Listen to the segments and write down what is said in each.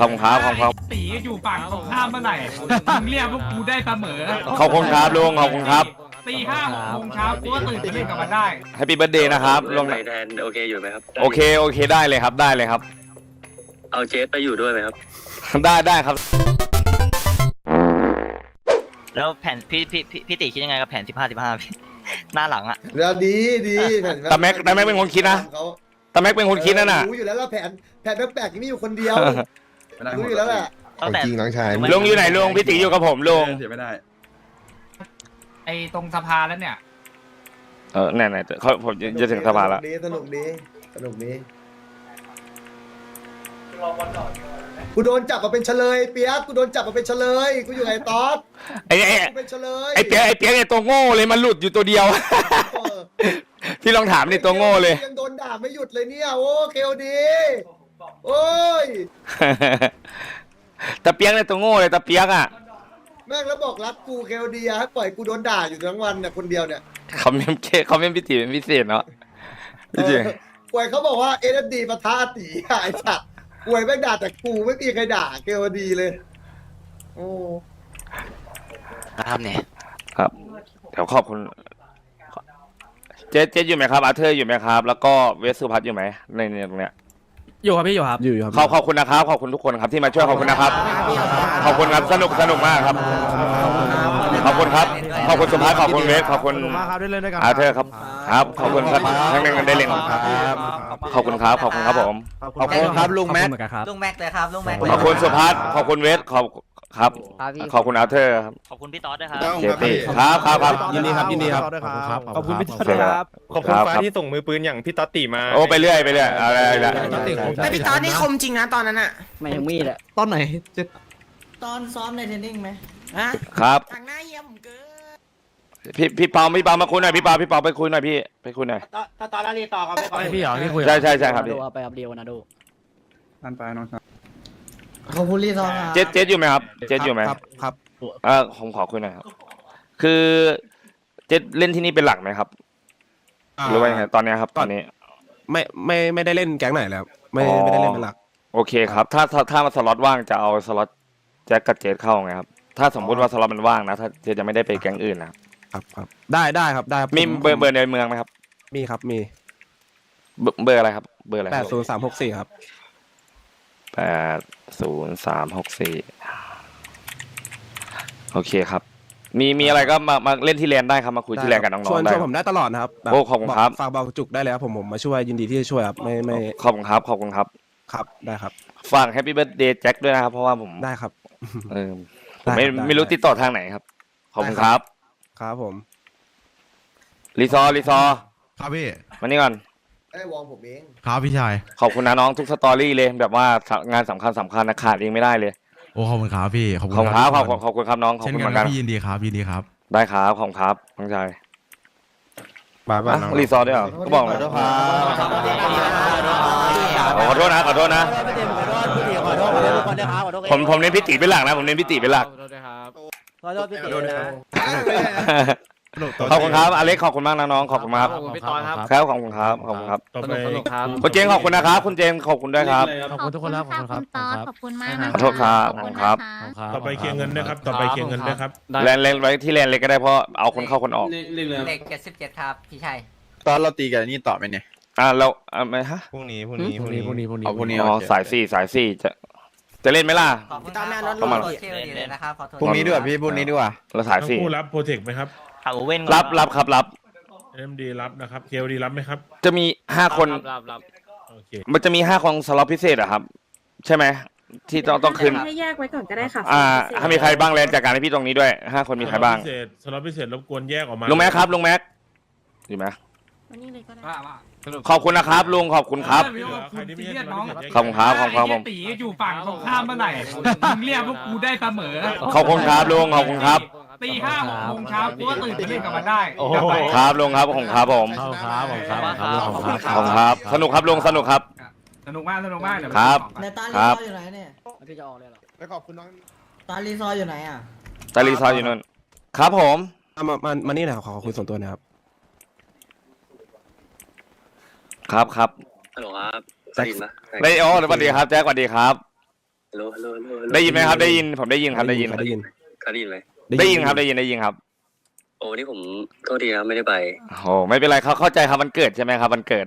ขอบคุณครับขอบคุณครับ ตีอยู่ฝั่งตรงข้ามเมื่อไหร่มึงเรียกพวกกูได้เสมอขอบคุณครับลุงขอบคุณครับตีห้าหกโมงเช้ากูก็ตื่นไปเล่นกับมันได้แฮปปี้เบิร์ดเดย์นะครับลุงไหนแทนโอเคอยู่ไหมครับโอเคโอเคได้เลยครับได้เลยครับ เอาเจสไปอยู่ด้วยไหมครับ ได้ได้ครับ แล้วแผนพี่พี่พี่พี่ติคิดยังไงกับแผนสิบห้าสิบห้าพี่ หน้าหลังอะแล้วดีดีแผนแต่แม็กแต่แม็กเป็นคนคิดนะ เขาแต่แม็กเป็นคนคิดนั่นน่ะ รู้อยู่แล้วว่าแผนแผนแปลกๆนี่มีอยู่คนเดียว รู้อยู่แล้วแหละตั้งแต่ จริงน้องชายลุงอยู่ไหนลุงพี่ตีอยู่กับผมลุงเสียไม่ได้ ไอ้ตรงสภาแล้วเนี่ย เออแน่ๆเขาผมจะจะถึงสภาแล้วสนุกดีสนุกดีกูโดนจับมาเป็นเฉลยเปียกกูโดนจับมาเป็นเฉลยกูอยู่ไงตอสไอ้ไอ้กูเป็นเฉลยไอ้เปียกไอ้เปียกไอ้ตัวโง่เลยมันหลุดอยู่ตัวเดียวเออพี่ลองถามนี่ตัวโง่เลย ยังโดนด่าไม่หยุดเลยเนี่ยโอ้เคลดี โอ้ย ตะเปียกเนี่ยตัวโง่เลยตะเปียกอะแม่งแล้วบอกรักกูเคลดีอะให้ปล่อยกูโดนด่าอยู่ทั้งวันเนี่ยคนเดียวเนี่ยเขาเมมเคเขาเมมพิธีเป็นพิเศษเนาะพี่เจเออป่วยเขาบอกว่าเอ็นดีปะทะอาตีอะไอ้สัตว์ป่วยแม่งด่าแต่กูไม่มีใครด่าเกลดีเลย โอ้นะครับเนี่ยครับเดี๋ยวขอบคุณ เจ๊เจ๊อยู่ไหมครับอาเธอร์อยู่ไหมครับ แล้วก็เวสสุพัฒน์อยู่ไหมในในตรงเนี้ย อยู่ครับพี่อยู่ครับอยู่ครับขอบขอบคุณนะครับ ขอบคุณทุกคนครับที่มาช่วยขอบคุณนะครับ ขอบคุณครับสนุกสนุกมากครับ ขอบคุณครับ ขอบคุณสุภัฒน์ขอบคุณเวสขอบคุณมากครับได้เล่นด้วยกันอาเธอร์ครับ ครับ ขอบคุณครับทั้งนั้นกันได้เล่นขอบคุณครับ ขอบคุณครับผม ขอบคุณครับลุงแม็ก ลุงแม็กเลยครับลุงแม็กขอบคุณสุภัฒน์ขอบคุณเวสขอบ ครับขอบคุณอาเธอร์ครับ ขอบคุณพี่ต๊อดด้วยครับ เจตี้ครับครับครับ ยินดีครับยินดีครับ ขอบคุณพี่ต๊อดเสร็จแล้วครับ ขอบคุณครับฟ้าครับที่ส่งมือปืนอย่างพี่ต๊อตติมา โอ้ไปเรื่อยไปเรื่อยอะไรอะไรแต่พี่ตอนนี่คมจริงนะตอนนั้นอะไม่ยังมีดอะตอนไหนจะตอนซ้อมในเทรนนิ่งไหมฮะครับ ทางหน้าเยี่ยมผมเกินพี่พี่เปาพี่เปามาคุยหน่อยพี่เปาพี่เปาไปคุยหน่อยพี่ไปคุยหน่อยตอนตอนนั้นรีต่อกันไปก่อน พี่เหรอที่คุยใช่ใช่ใช่ครับพี่ไปครับเดียวนะดูนั่นไปน้องชาย ขอบคุณรีซอนครับเจ็ดเจ็ดอยู่ไหมครับ เจ็ดอยู่ไหมครับครับ เออผมขอคุยหน่อยครับ คือเจ็ดเล่นที่นี่เป็นหลักไหมครับ หรือว่ายังไงตอนเนี้ยครับ ตอนนี้ ไม่ไม่ไม่ได้เล่นแก๊งไหนแล้ว ไม่อ๋อ ไม่ได้เล่นเป็นหลัก โอเคครับ ถ้าถ้าถ้าสล็อตว่างจะเอาสล็อตแจ็คกับเจดเข้าไงครับ ถ้าสมมุติว่าสล็อตมันว่างนะ ถ้าเจดจะไม่ได้ไปแก๊งอื่นนะครับครับได้ได้ครับได้ครับมีผเบอร์เบอร์ในเมืองไหมครับ มีครับมีเบอร์เบอร์อะไรครับ เบอร์อะไรแปดศูนย์สามหกสี่ครับ แปดศูนย์สามหกสี่โอเคครับ มีมีอะไรก็มามาเล่นที่แลนได้ครับมาคุยที่แลนกับน้องชวนๆได้ชวนผมได้ตลอดนะครับแบบโอ้ขอบคุณครับฝากเบาจุกได้เลยครับผมผมมาช่วยยินดีที่จะช่วยครับไม่ไม่ขอบคุณครับขอบคุณครับครับได้ครับฝากแฮปปี้เบิร์ดเดย์แจ็คด้วยนะครับเพราะว่าผมได้ครับเออผมไม่ได้ครับได้ไม่รู้ติดต่อทางไหนครับ ขอบคุณครับครับผม รีซอร์รีซอร์ครับพี่ มานี่ก่อน ไอ้วองผมเอง ครับพี่ชาย ขอบคุณนะน้องทุกสตอรี่เลยแบบว่างานสำคัญสำคัญนะขาดเองไม่ได้เลย โอ้ขอบคุณครับพี่ ขอบขอบคุณครับขอบทุคุณกขอบคุณครับน้องขอบเช่นคุณกัเหมือนกันนพี่ยินดีครับยินดีครับ ได้ครับขอบคุณครับน้องชายบายบายอะน้องรีซอร์ด้วยเหรอก็บอกเลยขอโทษนะขอโทษนะ ขอโทษขอโทษขอโทษครับขอโทษผมผมเน้นพิติเป็นหลักนะผมเน้นพิติเป็นหลัก ขอโทษครับขอโทษพี่ตินะ ขอบคุณครับอเล็กขอบคุณมากนะน้องขอบคุณมากขอบคุณพี่ตอนครับ ครับขอบคุณครับขอบคุณครับ ต่อสไปนุกสนุกครับคุณเจนขอบคุณนะครับ คุณเจนขอบคุณด้วยครับ ขอบคุณทุกคนครับขอบคุณครับณตอสขอบคุณมากนะะขอโทษครับขอบคุณครับ นะคะต่อไปเคลียร์เงินด้วยครับ ต่อไปเคลียร์เงินด้วยครับแลนด์แลนด์ไว้ที่แลนด์เล็กก็ได้เพราะเอาคนเข้าคนออกเลขเจ็ดสิบเจ็ดครับพี่ชัย ตอนเราตีกันนี่ต่อไหมเนี่ย อ่าเราอ่าไม่ฮะพรุ่งนี้พรุ่งนี้พรุ่งนี้พรุ่งนี้พรุ่งนี้ เอาพรุ่งนี้ อ๋อสายสี่สายสี่จะจะเล่นไหมล่ะ ขอบคุณตอนแม่รถเข้ามารถเที่ยวดีเลยนะครับขอโทษ พรุ่งนี้ด้วยพี่พรุ่งนี้ดีกว่า เราสายทั้งสี่คู่รับโปรเทคไหมครับ เอาเว้นรับรับครับรับ เอ็มดีรับนะครับเคลดีรับไหมครับ จะมีห้าคน รับรับโอเคมันจะมีห้าคนสล็อตพิเศษอะครับ ใช่ไหมที่ต้องต้องขึ้นให้แยกไว้ก่อนก็ได้ค่ะอ่า ถ้ามีใครบ้างแลนด์จัดการให้พี่ตรงนี้ด้วยห้าคนมีใครบ้างสล็อตพิเศษสล็อตพิเศษรบกวนแยกออกมาลุงแม็กครับลุงแม็กอยู่ไหมวันนี้เลยก็ได้ว่าว่าขอบคุณนะครับลุงขอบคุณครับเออคุณซีเรียสน้องขอบคุณครับขอบคุณครับผม ไอ้เหี้ยตีอยู่ฝั่งตรงข้ามเมื่อไหร่มึงเรียกพวกกูได้เสมอ ขอบคุณครับลุงขอบคุณครับ ตีห้าหกโมงเช้ากูก็ตื่นไปเล่นกับมันได้โอ้โหกลับไปครับลุงครับขอบคุณครับผมขอบคุณครับขอบคุณครับขอบคุณครับขอบคุณครับ สนุกครับลุงสนุกครับ สนุกมากสนุกมากเดี๋ยวครับในตอนรีครัซบออยู่ไหนเนี่ยพี่จะออกเลยเหรอไปขอบคุณน้องตอนรีซออยู่ไหนอะตาลีซอยอยู่นู่นครับผมมามามานี่หนะครับขอขอคุยส่วนตัวนะครับครับครับฮัลโหลครับได้ยินปะได้โอ้สวัสดีครับแจ็คสวัสดีครับ ฮัลโหลฮัลโหลฮัลโหลฮัลโหลได้ยินไหมครับได้ยินผมได้ยินครับได้ยิน ได้ยินเขาได้ยินไหม ได้ยินครับได้ยินได้ยินครับโอ้นี่ผมโทษทีนะไม่ได้ไปโอ้ไม่เป็นไรเขาเข้าใจครับวันเกิดใช่ไหมครับวันเกิด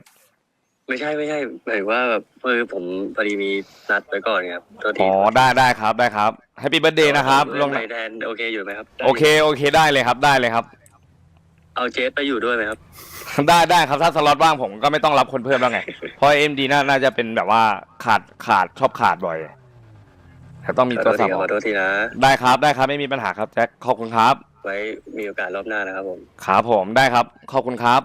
ไม่ใช่ไม่ใช่หมายถึงว่าแบบเออผมพอดีมีนัดไว้ก่อนครับโทษทีอ๋อได้ได้ครับได้ครับแฮปปี้เบิร์ดเดย์นะครับลลงงไปแทนโอเคอยู่ไหมครับโอเคโอเคได้เลยครับได้เลยครับ เอาเจสไปอยู่ด้วยไหมครับ ได้ได้ครับถ้าสล็อตว่างผมก็ไม่ต้องรับคนเพิ่มแล้วไงเพราะเอ็มดีน่าน่าจะเป็นแบบว่าขาดขาดชอบขาดบ่อย แต่ต้องมีขอตัโทวษสัทีบครับขอโทษทีนะ ได้ครับได้ครับไม่มีปัญหาครับแจ็คขอบคุณครับ ไว้มีโอกาสรอบหน้านะครับผมครับผมได้ครับขอบคุณครับ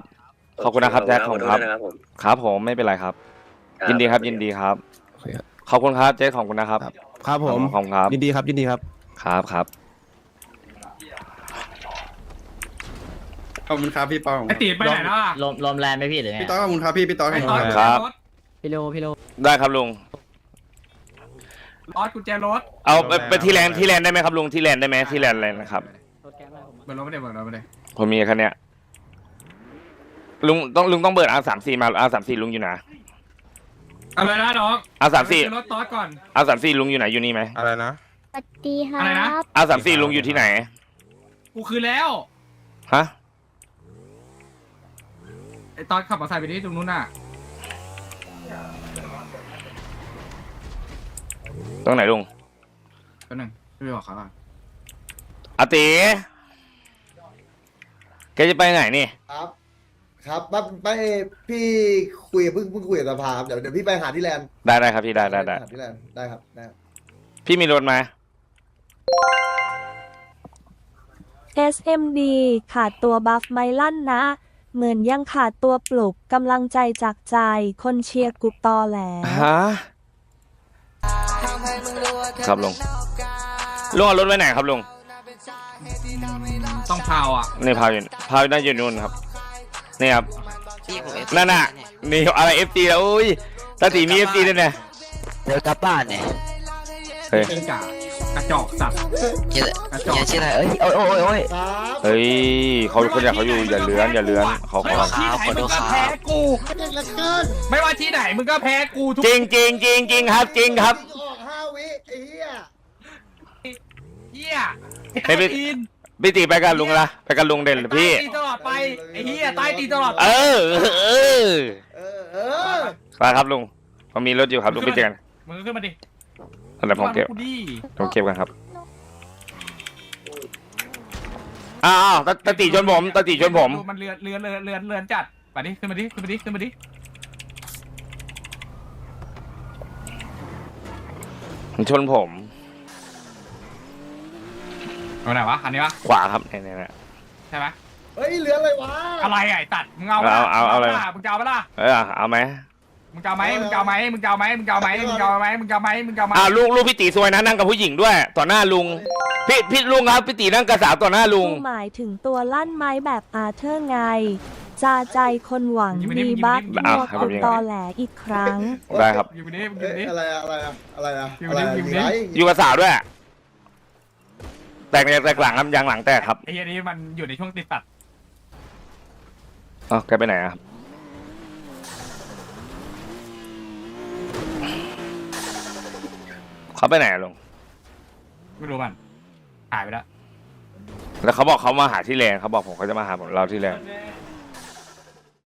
ขอบคุณนะครับแจ็คขอบคุณครับขอโทษนะครับผมครับผมไม่เป็นไรครับ ครับ ยินดีครับยินดีครับโอเคครับ ขอบคุณครับเจ๊ขอบคุณนะครับ ครับ ครับผม ขอบคุณครับ ยินดีครับยินดีครับ ครับครับ ขอบคุณครับพี่ปองไอตีไปไหนแล้วอะลมลมแรงไหมพี่หรือไงพี่ต้อยขอบคุณครับพี่พี่ต้อยไอขอบตคุอนณกุญคแจรับรถพี่โลพี่โลได้ครับลุง รถกุญแจรถเอาไปไปที่แลนด์ที่แลนด์ได้ไหมครับลุงที่แลนด์ได้ไหมที่แลนด์อะไรนะครับ เบิร์รถไม่ได้เบิร์รถไม่ได้ผมมีแค่เนี้ยลุงต้องลุงต้องเบิดอาสามสี่มาอาสามสี่ลุงอยู่ไหนอะไรนะน้องอาสามสี่ไปซื้อรถตอสก่อน อาสามสี่ลุงอยู่ไหนอยู่นี่ไหมอะไรนะ สวัสดีครัอะไรนะ บ อาสามสี่ลุงอยู่ที่ไหนกูคืนแล้วฮะไอตอนขับมอเตอร์ไซค์ไปที่ตรงนู้นน่ะ ตรงไหนลุงแป๊บนึงพี่ไปบอกเขาก่อนอาติแกจะไปไหนนี่ ครับ ครับไปไปพี่คุยกับเพิ่งเพิ่งคุยกับสภาครับเดี๋ยวเดี๋ยวพี่ไปหาที่แลนด์ได้ได้ครับพี่ได้ได้ได้หาที่แลนด์ได้ครับได้ครับ พี่มีรถไหม SMD ขาดตัวบัฟไมลั่นนะ เหมือนยังขาดตัวปลุกกำลังใจจากใจ คนเชียร์กุบตอแหลฮะ ครับลุงลุงเอารถไว้ไหนครับลุงต้องพาวอะนี่พาวอยู่พาวน่าอยู่นู่นครับนี่ครับนั่นน่ะนี่อะไรเอฟซีแล้วอุ้ยตาตีมีเอฟซีด้วยเนี่ยเดี๋ยวกลับบ้านเนี่ยเฮ้ยเป็นกะกระจอกสัตว์เยอะกระจอกเยอะชื่ออะไรเอ้ยโอ้ยโอ้ยโอ้ย ครับเฮ้ยเขาคนอยากเขาอยู่อย่าเลื้อนอย่าเลื้อนเขาไม่เขาว่าที่ไหนมึงก็แพ้กู เด็กละเกินไม่ว่าที่ไหนมึงก็แพ้กูทุกจริงจริงจริงจริงครับจริงครับออกห้าวิไอ้ เหี้ยเหี้ยไม่เป็นตีนพี่ตีไปกับลุงละไปกับลุงเด่นหรือพี่ใต้ตีนตลอดไปไอ้เหี้ยใต้ตีนตลอดไปเออ เออเออเออมาครับลุงผมมีรถอยู่ครับลุงไปเจอกันมึงก็ขึ้นมาดิเดี๋ยวผมเก็บกูดิผมเก็บกันครับอ้าวตาตาตีชนผมตาตีชนผม มันเลือนเลือนเลือนเลือนเลือนจัดไปดิขึ้นมาดิขึ้นมาดิขึ้นมาดิ มันชนผมเอาไหนวะ อันนี้วะ ขวาครับเนี่ยเนี่ยเนี่ย ใช่ไหมเฮ้ยเหลืออะไรวะอะไรอะไอ้ตัดมึงเอาเอาเอาเอาอะไรปะล่ะมึงจะเอาปะล่ะเออเอาไหมมึงจะเอาไหมมึงจะเอาไหมมึงจะเอาไหมมึงจะเอาไหมมึงจะเอาไหมมึงจะเอาไหมมึงจะเอาไหมอ้าวลูกลูกพี่ตีซวยนะนั่งกับผู้หญิงด้วย ต่อหน้าลุงพี่พี่ลุงครับพี่ตีนั่งกับสาวต่อหน้าลุงกูหมายถึงตัวลั่นไม้แบบอาเธอร์ไง จาใจคนหวังดีบักอะมัวให้กผมดยิงตอแหลอีกครั้ง ได้ครับ อยู่ไปดิมึงอเอ้ยู่ไปดิยอะไรอะอะไรอะอะไรอะอยู่อะไรดิอะอยู่ดิไรอยู่กับสาวด้วย แตกแตกหลังครับยางหลังแตกครับไอ้เหี้ยนี่มันอยู่ในช่วงติดตัดอ๋อแกไปไหนอะครับเขาไปไหนอะลุงไม่รู้มันหายไปแล้วแล้วเขาบอกเขามาหาที่แรงเขาบอกผมเขาจะมาหาผมเราที่แรงเ